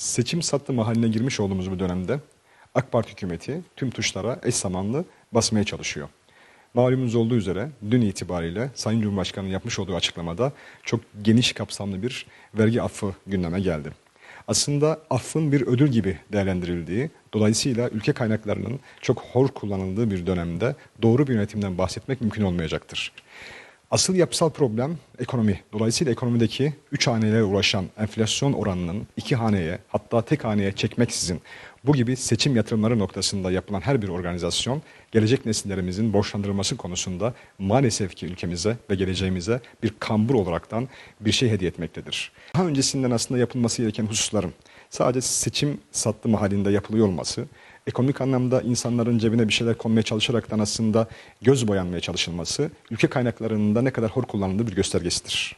Seçim sattım haline girmiş olduğumuz bu dönemde AK Parti hükümeti tüm tuşlara eş zamanlı basmaya çalışıyor. Malumunuz olduğu üzere dün itibariyle Sayın Cumhurbaşkanı'nın yapmış olduğu açıklamada çok geniş kapsamlı bir vergi affı gündeme geldi. Aslında affın bir ödül gibi değerlendirildiği, dolayısıyla ülke kaynaklarının çok hor kullanıldığı bir dönemde doğru bir yönetimden bahsetmek mümkün olmayacaktır. Asıl yapısal problem ekonomi. Dolayısıyla ekonomideki 3 hanelere ulaşan enflasyon oranının 2 haneye hatta tek haneye çekmeksizin bu gibi seçim yatırımları noktasında yapılan her bir organizasyon gelecek nesillerimizin borçlandırılması konusunda maalesef ki ülkemize ve geleceğimize bir kambur olaraktan bir şey hediye etmektedir. Daha öncesinden aslında yapılması gereken hususların sadece seçim sattımı halinde yapılıyor olması, ekonomik anlamda insanların cebine bir şeyler konmaya çalışaraktan aslında göz boyanmaya çalışılması ülke kaynaklarının da ne kadar hor kullanıldığı bir göstergesidir.